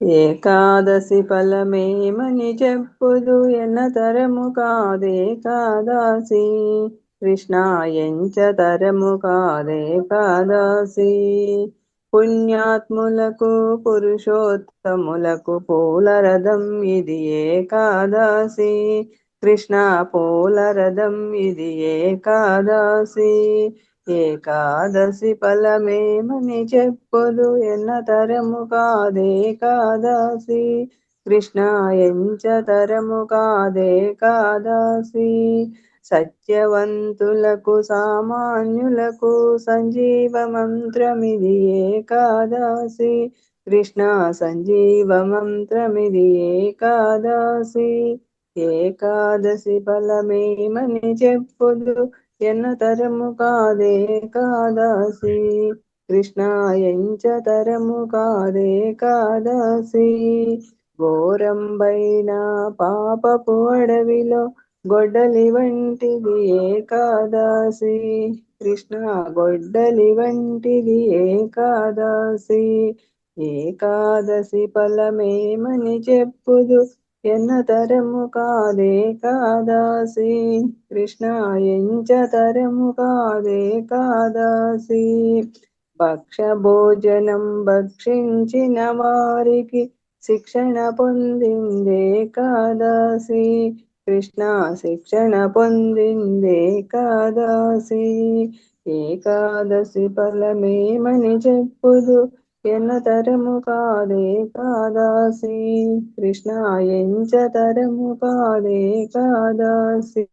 ఏకాదశి ఫలమేమని చెప్పుదు ఎన్నతరము కాదేకాదాసి. కృష్ణ ఎంచ తరము కాదేకాదాసి. పుణ్యాత్ములకు పురుషోత్తములకు పూలరథం ఇది ఏకాదాసి. కృష్ణ పూలరథం ఇది ఏకాదాసి. ఏకాదశి ఫలమేమని చెప్పుదు ఎన్న తరము కాదేకాదశి? కృష్ణ ఎంచ తరము కాదేకాదశి? సత్యవంతులకు సామాన్యులకు సంజీవ మంత్రమిది ఏకాదశి? కృష్ణ సంజీవ మంత్రమిది ఏకాదశి? ఏకాదశి ఫలమేమని చెప్పుదు ఎన్న తరము కాదే కాదాసి కృష్ణ ఎంచ తరము కాదే కాదాసి. ఘోరంబైన పాపపు అడవిలో గొడ్డలి వంటిది ఏకాదాసి కృష్ణ గొడ్డలి వంటిది ఏకాదాసి ఏకాదశి ఫలమేమని చెప్పుదు? ఎన్న తరము కాదేకాదశి కృష్ణ ఎంచ తరము కాదేకాదశి భక్ష భోజనం భక్షించిన వారికి శిక్షణ పొందిందే కాదాసి. కృష్ణ శిక్షణ పొందిందే కాదాసి. ఏకాదశి ఫలమేమని చెప్పుదు. ఎన్నతరము కాదే కాదాసి. కృష్ణ ఎంచతరము కాదే కాదాసి.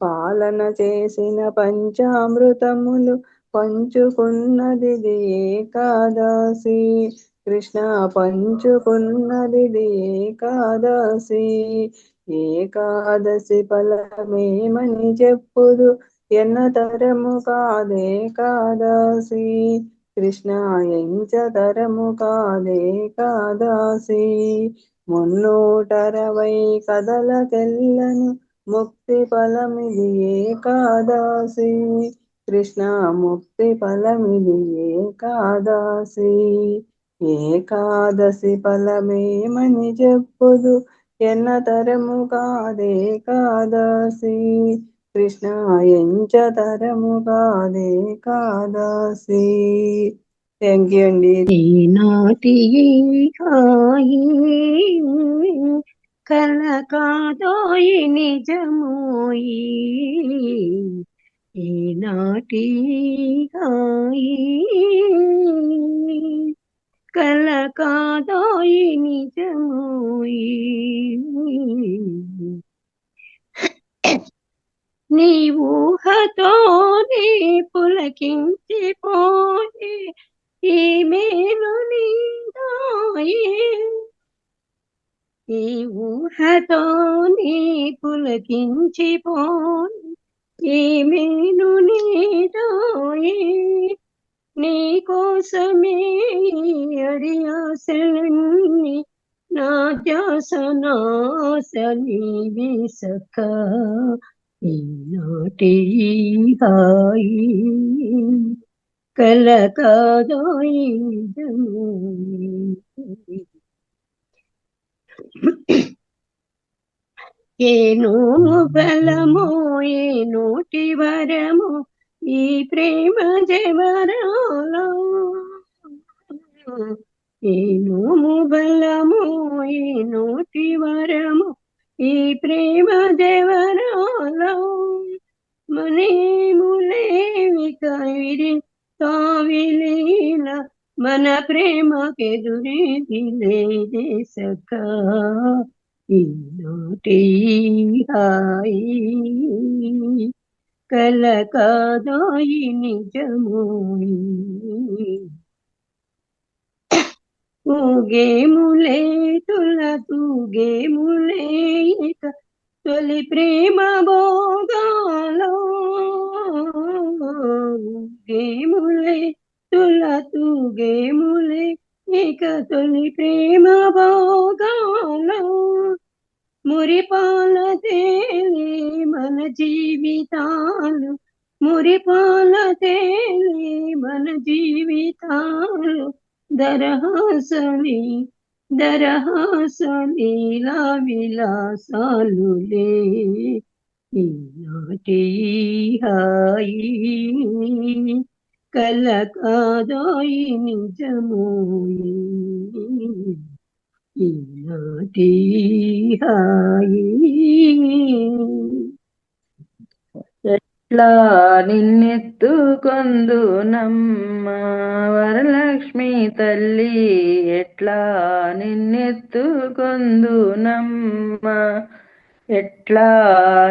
పాలన చేసిన పంచామృతములు పంచుకున్నది ఏకాదశి కృష్ణ పంచుకున్నది ఏకాదశి ఏకాదశి ఫలమేమని చెప్పుదు ఎన్న తరము కాదేకాదశి కృష్ణ ఎంచ కాదే కాదాసి. మున్నూటరవై కదలకెళ్ళను ముక్తి ఫలమిది ఏకాదశి కృష్ణ ముక్తి ఫలమిది ఏకాదశి ఏకాదశి ఫలమేమని చెప్పుదు? ఎన్న తరము కాదే కాదాసి. కృష్ణ ఎంచ కాదాసి. థ్యాంక్ యూ అండి. ఈనాటి ఈ కల కాదోయి నిజమోయి. ఈనాటి హాయి కల కాదోయి నిజమోయి. నీ ఊహతోనే పులకించిపోయే ఈ మేలు నీదాయే ఈ ఊహతోనే పులకించిపోయే ఈ మేలు నీదాయే నీ కోసమే అడియాసలన్నీ నా ధ్యాసనాస నీవి సఖ. ఈనాటి హాయి కల కాదోయి ఏ బలమో ఏ నోటి వరము ఈ ప్రేమ జవరాలో ఏ నోము బలమో ఏ నోటి వరము ఈ ప్రేమ దేవరాలో మనేములేవి కవిరి కావిలీల మన ప్రేమకెదురేది లేదే సఖా. ఈనాటి హాయి కల కాదాయి నిజమోయి ఊగేములే తుల తూగేములే ఇక తొలి ప్రేమ భోగాలో. గేములే తుల తూగేములే ఇక తొలి ప్రేమ భోగాలో. మురిపాల తేలి మన జీవితాలు మురిపాల తేలి మన జీవితాలు. దరహాసని దరహాస లీలా విలాసాలులే ఈనాటి హాయి కల కాదోయి నిజమోయి ఈనాటి హాయి ఎట్లా నిన్నెత్తుకొందు నమ్మ వరలక్ష్మి తల్లి ఎట్లా నిన్నెత్తుకొందు నమ్మ ఎట్లా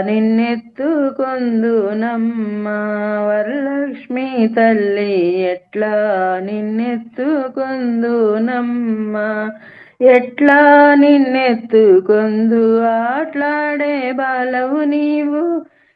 నిన్నెత్తుకొందు నమ్మ వరలక్ష్మి తల్లి ఎట్లా నిన్నెత్తుకొందు నమ్మ ఎట్లా నిన్నెత్తుకొందు ఆట్లాడే బాలవు నీవు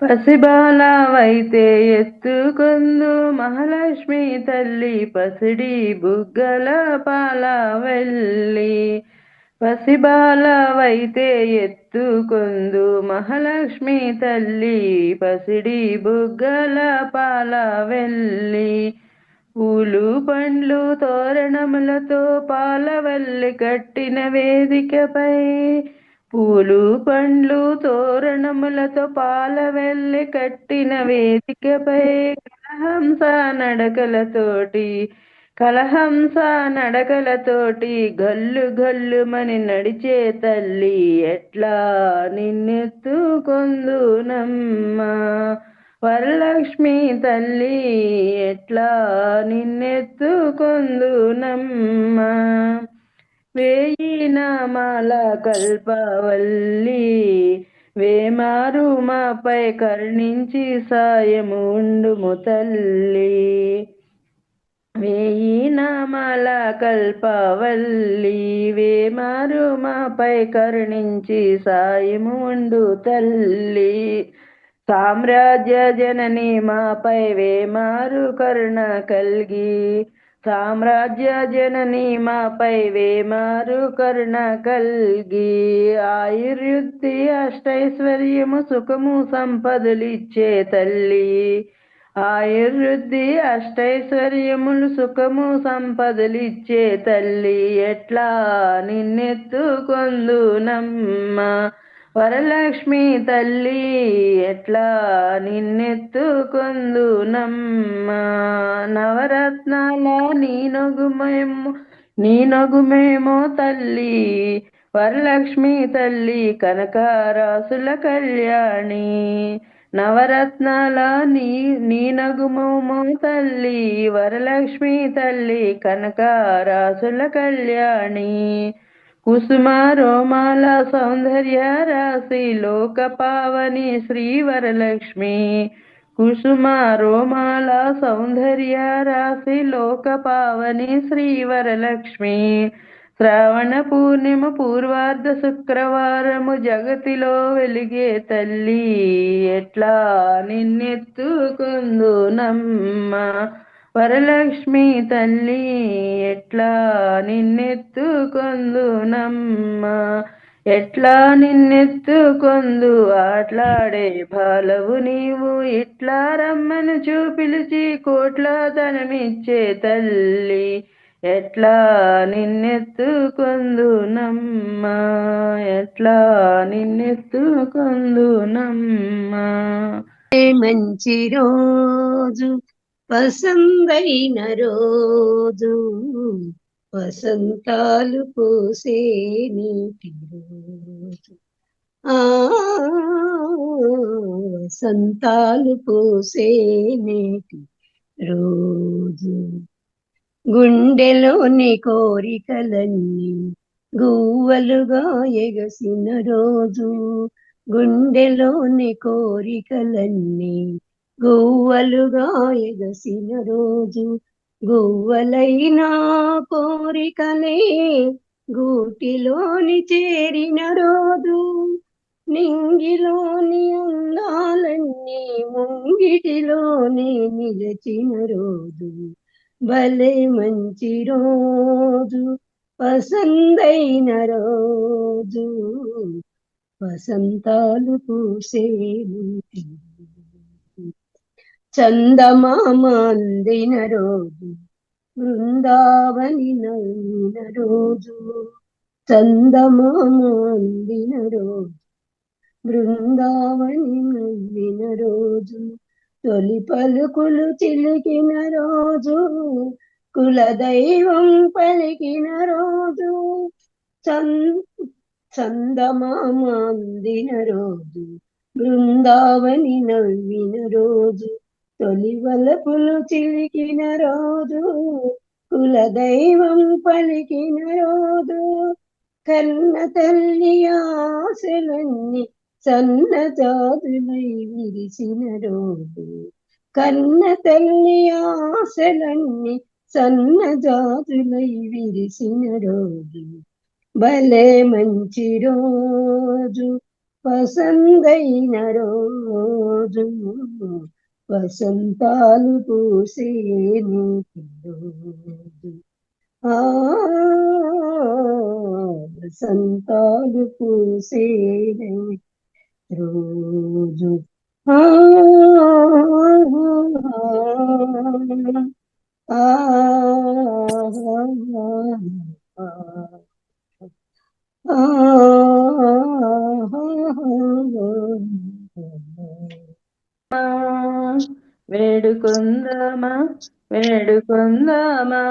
పసిబాలవైతే ఎత్తుకొందు మహాలక్ష్మి తల్లి పసిడి బుగ్గల పాల వెళ్ళి పసిబాలవైతే ఎత్తుకొందు మహాలక్ష్మి తల్లి పసిడి బుగ్గల పాల వెళ్ళి పూలు పండ్లు తోరణములతో పాలవల్లి కట్టిన వేదికపై పూలు పండ్లు తోరణములతో పాలవెల్లి కట్టిన వేదికపై కలహంస నడకలతోటి కలహంస నడకలతోటి గల్లు గల్లుమని నడిచే తల్లి ఎట్లా నిన్నెత్తుకొందునమ్మా? వరలక్ష్మి తల్లి ఎట్లా నిన్నెత్తుకొందునమ్మా? నమ్మ వేయి కల్పవల్లి వేమారు మాపై కరుణించి సాయము ఉండుము తల్లి. వేయి నామాల కల్పవల్లి వేమారు మాపై కరుణించి సాయము ఉండు తల్లి. సామ్రాజ్య జనని మాపై వేమారు కరుణ కల్గి సామ్రాజ్య జనని మాపై వేమారు కరుణ కల్గి ఆయుర్యుక్తి అష్టైశ్వర్యము సుఖము సంపదలిచ్చే తల్లి. ఆయుర్వృద్ధి అష్టైశ్వర్యములు సుఖము సంపదలిచ్చే తల్లి. ఎట్లా నిన్నెత్తుకొందునమ్మా? వరలక్ష్మి తల్లి ఎట్లా నిన్నెత్తుకొందునమ్మ నవరత్నాల నీ నొగుమేమో నీ నొగుమేమో తల్లి. వరలక్ష్మి తల్లి కనకారాసుల కళ్యాణి. నవరత్నాల నీ నీ నగుమోమో తల్లి. వరలక్ష్మి తల్లి కనకారాసుల కళ్యాణి. కుసుమ రోమాల సౌందర్య రాశి లోక పావని శ్రీ వరలక్ష్మి కుసుమ రోమాల సౌందర్య రాశి లోక పావని శ్రీ వరలక్ష్మి శ్రావణ పూర్ణిమ పూర్వార్ధ శుక్రవారము జగతిలో వెలిగే తల్లి ఎట్లా నిన్నెత్తుకుందు నమ్మ వరలక్ష్మి తల్లి ఎట్లా నిన్నెత్తుకొందు నమ్మ ఎట్లా నిన్నెత్తుకొందు ఆట్లాడే బాలవు నీవు? ఇట్లా రమ్మను చూపిలిచి కోట్ల ధనమిచ్చే తల్లి? ఎట్లా నిన్నెత్తుకొందు నమ్మ ఎట్లా నిన్నెత్తుకొందు నమ్మ మంచి రోజు వసందైన రోజు వసంతాలు పూసే నీటి రోజు. వసంతాలు పూసే నేటి రోజు. గుండెలోని కోరికలన్నీ గువ్వలుగా ఎగసిన రోజు. గుండెలోని కోరికలన్నీ గువ్వలుగా ఎగసిన రోజు గువ్వలైన కోరికలే గూటిలోని చేరిన రోజు. నింగిలోని అందాలన్నీ ముంగిటిలోని నిలచిన రోజు. భలే మంచి రోజు పసందైన రోజు. వసంతాలు పూసేను చందమామ అందిన రోజు బృందావని నవ్విన రోజు చందమామ అందిన రోజు బృందావని నవ్విన రోజు తొలి పలుకులు చిలికిన రోజు కులదైవం పలికిన రోజు చంద చందమామ అందిన రోజు బృందావని నవ్విన రోజు తొలి వలపులు చిలికిన రోజు కులదైవం పలికిన రోజు. కన్న తల్లి ఆశలన్నీ సన్న జాతులై విరిసిన రోజు. కన్న తల్లి ఆశలన్నీ సన్న జాతులై విరిసిన రోజు. భలే మంచి రోజు పసందైన రోజు. వసంతాలు పూసే నీటి రోజు ఆ వసంతాలు పూసే రోజు ఆ ఆ వేడుకొందమా? వేడుకొందమా?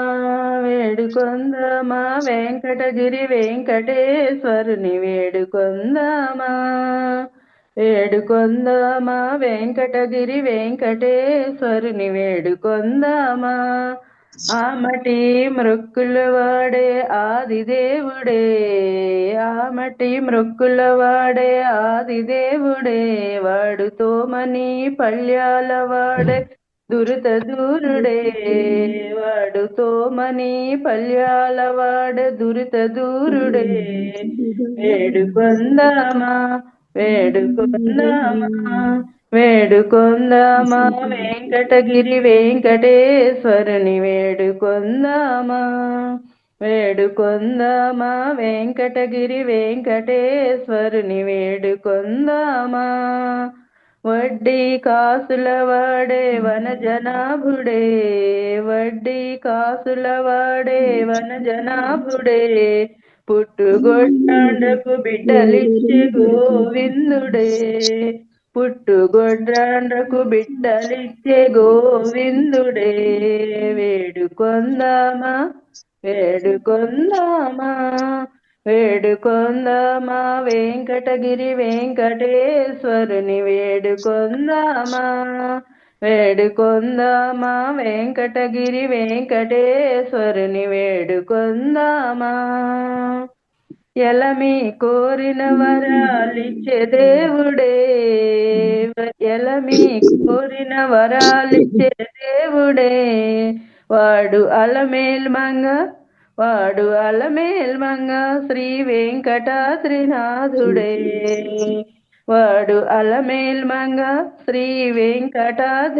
వేడుకొందమా? వెంకటగిరి వెంకటేశ్వరుని వేడుకొందమా? వేడుకొందమా? వెంకటగిరి వెంకటేశ్వరుని వేడుకొందమా? ఆమటి మృక్కుల వాడే ఆదిదేవుడే. ఆమటి మృక్కుల వాడే ఆదిదేవుడే. వాడుతో మని పళ్యాల వాడే దురిత దూరుడే. వాడుతో మని పళ్యాల వాడే దురిత దూరుడే. వేడుకొందామా? వేడుకొందామా? వేడుకొందామా? వెంకటగిరి వెంకటేశ్వరుని వేడుకొందామా? వేడుకొందామా? వెంకటగిరి వెంకటేశ్వరుని వేడుకొందామా? వడ్డీ కాసుల వాడే వన జనాభుడే వడ్డీ కాసుల వాడే వన జనాభుడే. పుట్టుగొడ్డాండకు బిడ్డలిచ్చే గోవిందుడే. పుట్టుగొడ్రాండ్రకు బిడ్డలిచ్చే గోవిందుడే. వేడుకొందామా? వేడుకొందామా? వేడుకొందామా? వెంకటగిరి వెంకటేశ్వరుని వేడుకొందామా? వేడుకొందామా? వెంకటగిరి వెంకటేశ్వరుని వేడుకొందామా? ఎలమి కోరిన వరాలిచ్చే దేవుడే? ఎలమి కోరిన వరాలిచ్చే దేవుడే? వాడు అలమేల్ మంగ వాడు అలమేల్మంగ శ్రీ వెంకటాద్రినాథుడే. వాడు అలమేల్ మంగ శ్రీ వెంకటాద్రినాథుడే.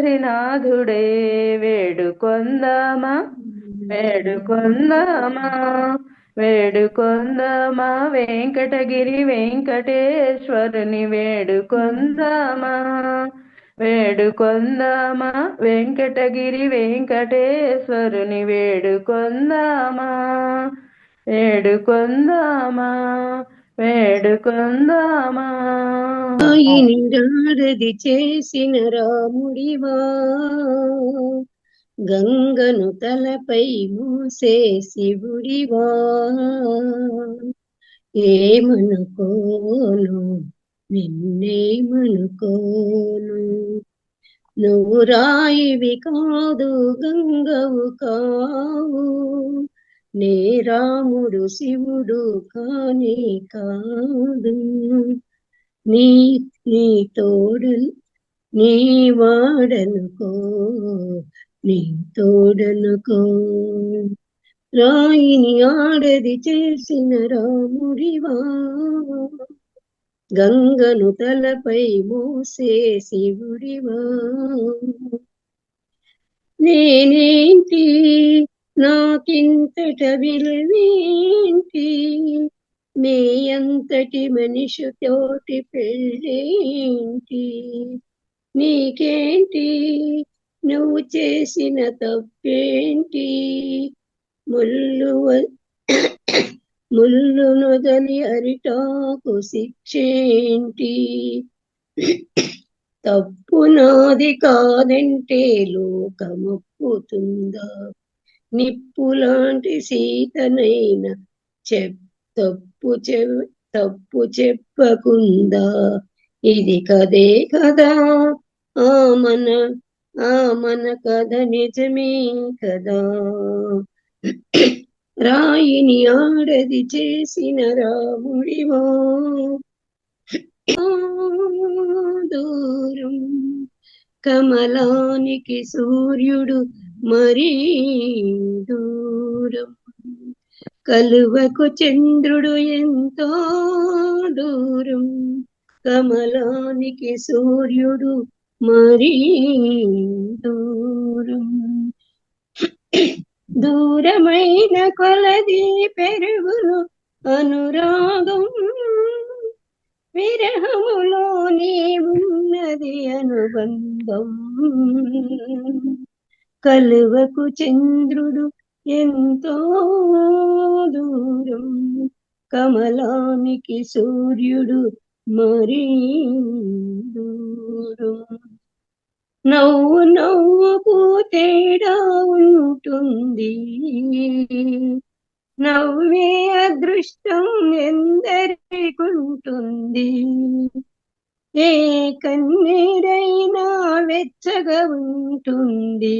వేడుకొందామా? వేడుకొందామా? వేడుకొందమా? వెంకటగిరి వెంకటేశ్వరుని వేడుకొందామా? వేడుకొందామా? వెంకటగిరి వెంకటేశ్వరుని వేడుకొందమా? వేడుకొందామా? వేడుకొందామా? ఆయని చేసిన రాముడివా? గంగను తలపై మూసే శివుడివా ఏమనుకోను నిన్నేమనుకోను. నువ్వు రాయివి కాదు గంగవు కావు. నే రాముడు శివుడు కానే కాదు. నీ నీ తోడు నీ వాడనుకో నీ తోడనుకో రాయిని ఆడది చేసిన రాముడివా. గంగను తలపై మోసే శివుడివా. నేనేంటి? నాకింతట విలువేంటి? నీ అంతటి మనిషితోటి పెళ్ళేంటి? నీకేంటి? నువ్వు చేసిన తప్పేంటి? ముళ్ళు వ- ముళ్ళు నొదలి అరిటాకు శిక్షేంటి? తప్పు నాది కాదంటే లోకమొప్పుతుందా? నిప్పు లాంటి సీతనైన చెప్ తప్పు చెప్ తప్పు చెప్పకుందా? ఇది కదే కదా? ఆ మన ఆ మన కథ నిజమే కదా. రాయిని ఆడది చేసిన రాముడివో. దూరం కమలానికి సూర్యుడు మరీ దూరం. కలువకు చంద్రుడు ఎంతో దూరం కమలానికి సూర్యుడు మరీ దూరం దూరమైన కొలది పెరుగును అనురాగం. విరహములోనే ఉన్నది అనుబంధం. కలువకు చంద్రుడు ఎంతో దూరం. కమలానికి సూర్యుడు మరీ దూరం నవ్వు నవ్వుకు తేడా ఉంటుంది. నవ్వే అదృష్టం ఎందరికుంటుంది. ఏ కన్నీరైనా వెచ్చగా ఉంటుంది.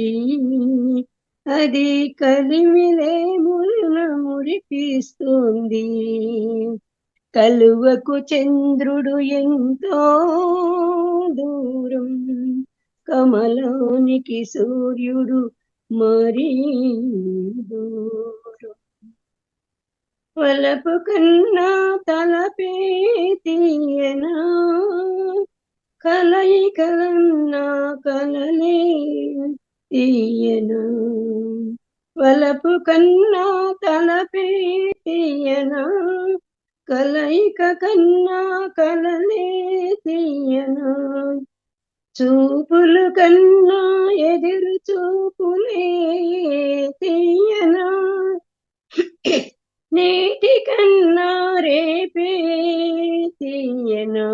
అది కలిమిలే మురిపిస్తుంది. కలువకు చంద్రుడు ఎంతో దూరం. కమలానికి సూర్యుడు మరీ దూరం. వలపు కన్నా తలపే తీయనా కలయికలన్నా కలలే తీయనా? వలపు కన్నా తలపే తీయనా కలయిక కన్నా కలలే తీయను. చూపులు కన్నా ఎదురు చూపులే తీయను. నేటి కన్నా రేపే తీయను.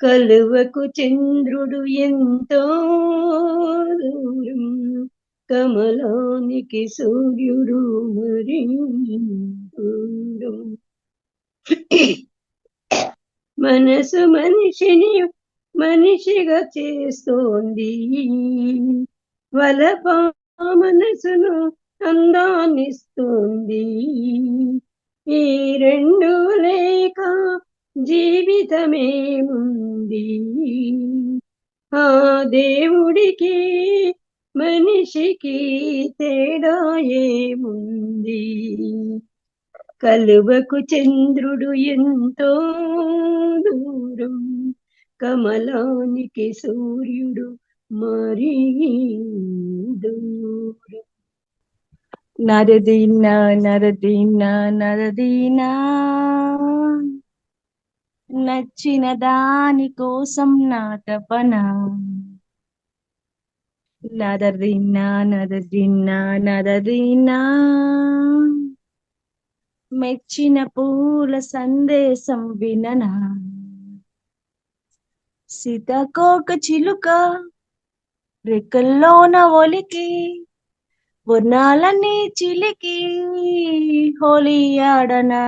కలువకు చంద్రుడు ఎంతో దూరం. కమలానికి సూర్యుడు మరి మనసు మనిషిని మనిషిగా చేస్తోంది. వలప మనసును అందాన్నిస్తుంది. ఈ రెండు లేక జీవితమేముంది? ఆ దేవుడికి మనిషికి తేడా ఏముంది? కలువకు చంద్రుడు ఎంతో దూరం కమలానికి సూర్యుడు మరీ దూరం. నరదీనా నరదీనా నరదీనా నచ్చిన దాని కోసం నా తపన నదరినా నదరినా నదరినా. మెచ్చిన పూల సందేశం విననా? సీతాకోక చిలుక రెక్కల్లోన ఒలికి వర్ణాలన్నీ చిలికి హోలీ ఆడనా?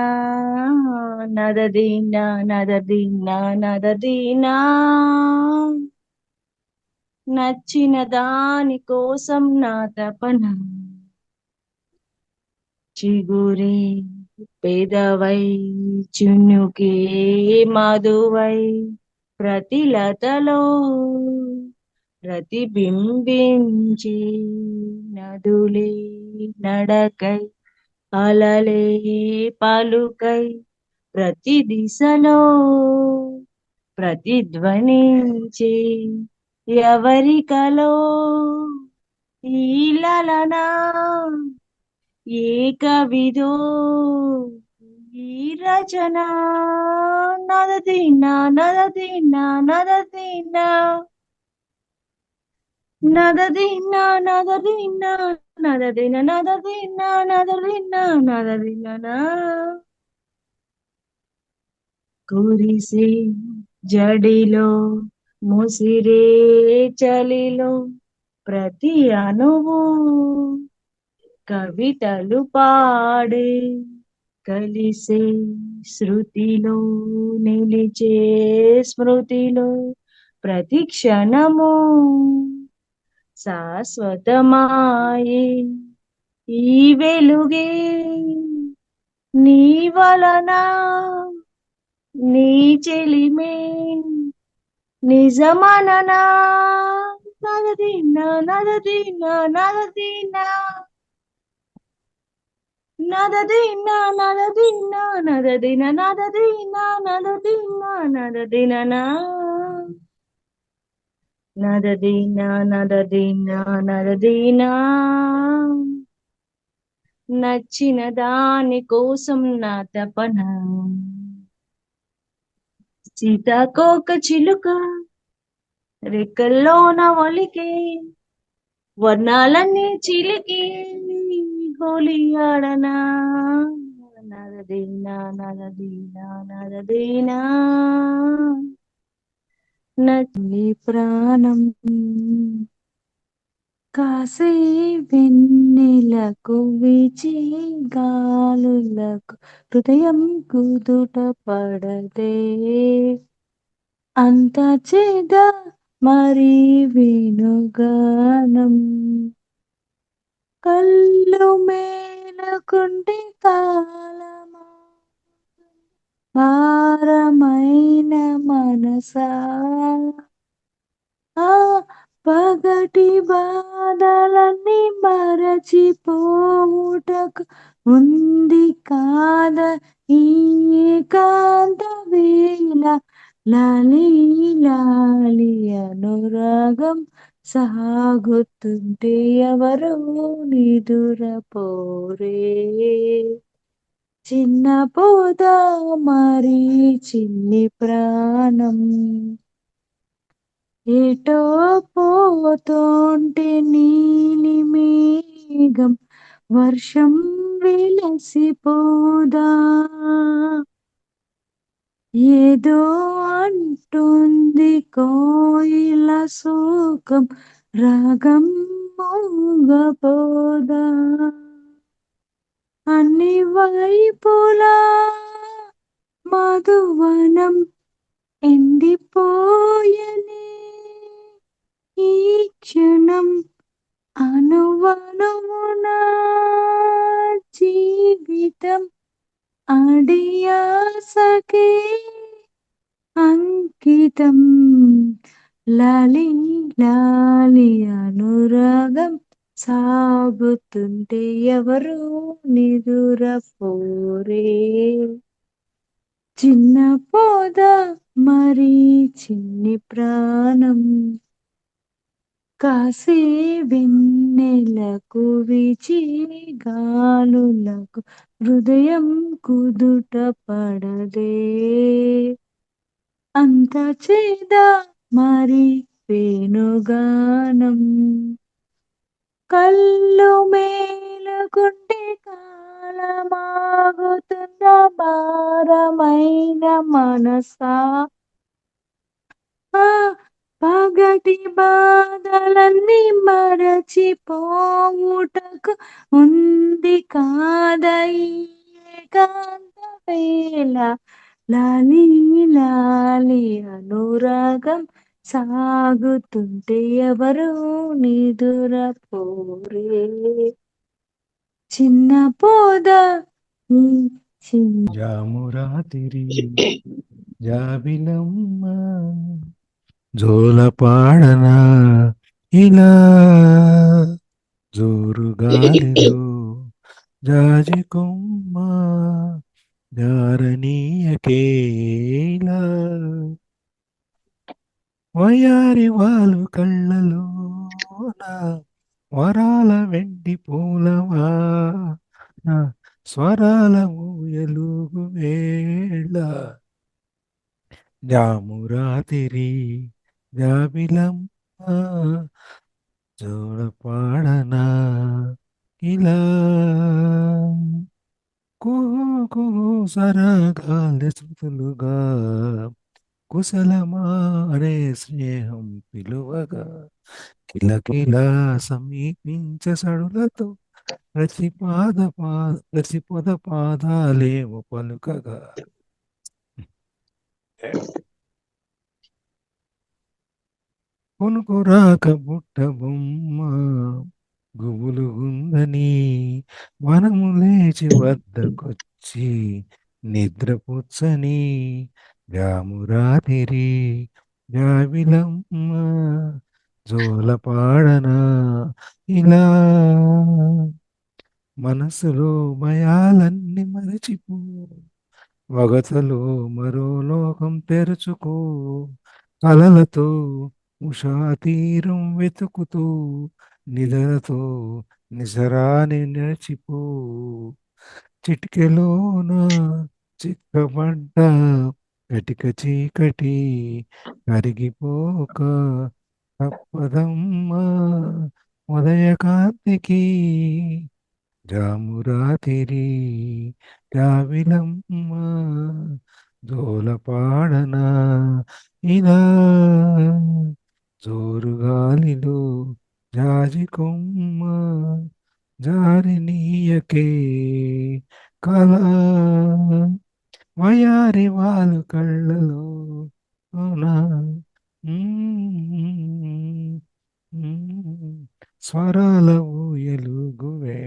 నదదీనా నదదీనా నదదీనా నచ్చిన దాని కోసం నా తపన. చిగురి పేదవై చున్నుకే మధువై ప్రతిలతలో ప్రతిబింబించి నదులే నడకై అలలే పలుకై ప్రతి దిశలో ప్రతిధ్వనించే ఎవరి కలో ఈలనా ఏక విధో ఈ రచన? నదతిన్నా నద తిన నద తిన్నా. నద తిన్నా నదదిన్నా నదదిననా కురిసే జడిలో ముసిరే చలిలో ప్రతి అణువు కవితలు పాడే కలిసే శృతిలో నిలిచే స్మృతిలో ప్రతి క్షణము శాశ్వతమాయే. ఈ వెలుగే నీ వలన నీ చెలిమే నిజమననా నదదీనా నదదీనా నదదీనా? నదదీనా నదదీనా నదదిన నదదీనా నదదీనా నదదిననా నదదీనా నదదీనా నదదీనా? నచ్చిన దాని కోసం నా తపన. సీతాకోక చిలుక రెక్కల్లోన ఒలికే వర్ణాలన్నీ చిలికి హోలీ ఆడనా నరదీనా నరదీనా నరదీనా. నచ్చి ప్రాణం కాసే వెన్నెలకు విచి గాలులకు హృదయం కుదుట పడదే. అంత చేద మరి వినుగానం. కళ్ళు మేలకుండి కాలమా భారమైన మనసా? ఆ పగటి బాధలన్నీ మరచిపోవుటకు ఉంది కాద ఈ కాంత వేళ. లాలి అనురాగం సాగుతుంటే ఎవరు నిదురపోరే? చిన్న పోద మరి చిన్ని ప్రాణం? ఏటో పోతుంటే నీలి మేఘం వర్షం విలసిపోదా? ఏదో అంటుంది కోయిల శోకం రాగం మూగపోదా? అన్ని వైపులా మధువనం ఎండిపోయని ఈ క్షణం అనువనుమున? జీవితం అడియాసకే అంకితం. లాలి లాలి అనురాగం సాగుతుంటే ఎవరు నిదురపోరే? చిన్న పోద మరి చిన్ని ప్రాణం కాసే వెన్నెలకు విచిగాలులకు హృదయం కుదుట పడదే. అంత చేద మరి వేణుగానం కళ్ళు మేలుకుంటే కాలమాగుతున్న భారమైన మనసా. ఆ పగటి బాధలన్నీ మరచిపోవుటకు ఉంది కాదయ్యేకాంత ఏకాంత వేళ లాలి లాలి అనురాగం సాగుతుంటే ఎవరు నిదురపోరే? చిన్న పోద ఈ చిన్న జామురాతిరి జాబిలమ్మ. జోలపాడనా? ఇలా జోరుగాలిలో జాజి కొమ్మ జారనీయకేలా వయారి వాళ్ళు కళ్ళలోన వరాల వెండి పూలవా? స్వరాల మూయలుగు వేళ జామురాతిరి జాబిలమ్మ జోడపాడనా ఇలా కుహు కుహు సరగాలి శృతులుగా కుశలమా అనే స్నేహం పిలువగా కిలకిల సమీపించ సడులతో రచిపాద పాద రచిపద పాదాలేమో పలుకగా కొనుకురాక బుట్ట బొమ్మ గుబులు ఉందని వనము లేచి వద్దకొచ్చి నిద్రపుచ్చని జామురాతిరి జాబిలమ్మ జోలపాడనా ఇలా. మనసులో భయాలన్నీ మరచిపో వగతలో మరో లోకం తెరుచుకో కలలతో ఉషా తీరం వెతుకుతూ నిధనతో నిసరాని నడిచిపో చిటికెలోన చిక్కబడ్డ కటిక చీకటి కరిగిపోక తప్పదమ్మా. ఉదయకాంతికి జామురాతిరి జావిలమ్మ. జోలపాడనా ఇలా జోరుగాలిలో జారి కొమ్మ జారినీయకే కళ. వయారి వాళ్ళు కళ్ళలో అవునా? స్వరాల ఊయలు గువే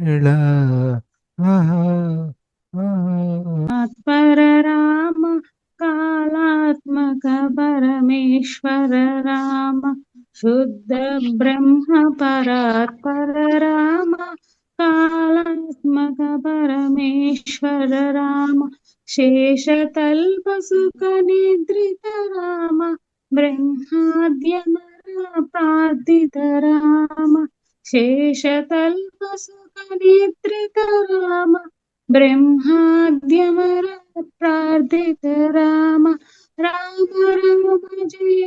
ఎలా ఆహా. ఆహా. ఆత్మర రామ कालात्मक परमेश्वर राम शुद्ध ब्रह्म परा पर राम कालात्मक परमेश्वर राम शेषतल्पसुखनिद्रित राम ब्रह्माद्यमर प्रार्थित राम शेषतल्पसुखनिद्रित राम రామ బ్రహ్మాద్యమర ప్రార్థిత రామ రామ రామ జయ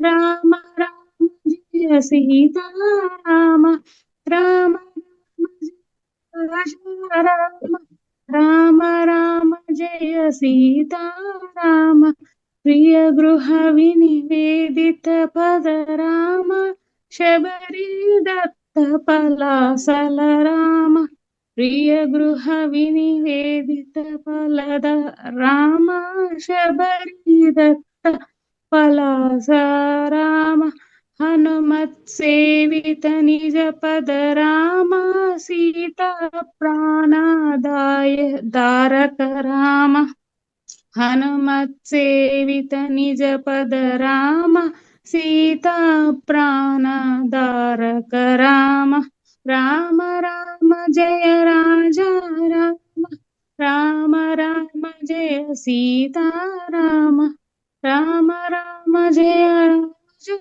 రామ రామ జయ సీతారామ రామ రామ రామ రామ జయ సీతారామ ప్రియ గృహ వినివేదిత పద రామ శబరి దత్త పలాసల రామ ప్రియ గృహ వినివేదిత ఫలద రామ శబరి దత్త పలాస రామ హనుమత్ సేవిత నిజ పద రామ సీత ప్రాణాదాయ దారక రామ హనుమత్ సేవిత నిజ పద రామ సీతా ప్రాణదారక రామ. రామ రామ జయ రాజా రామ రామ రామ జయ సీతారామ రామ రామ జయ రాజా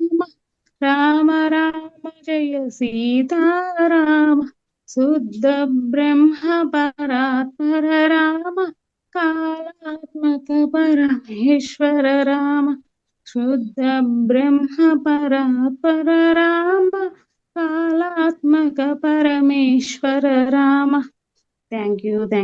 రామ రామ రామ జయ సీతారామ శుద్ధ బ్రహ్మ పరాత్పర రామ కాళాత్మక పరమేశ్వర రామ శుద్ధ బ్రహ్మ పరాత్పర రామ కాలాత్మక పరమేశ్వర రామ. Thank you thank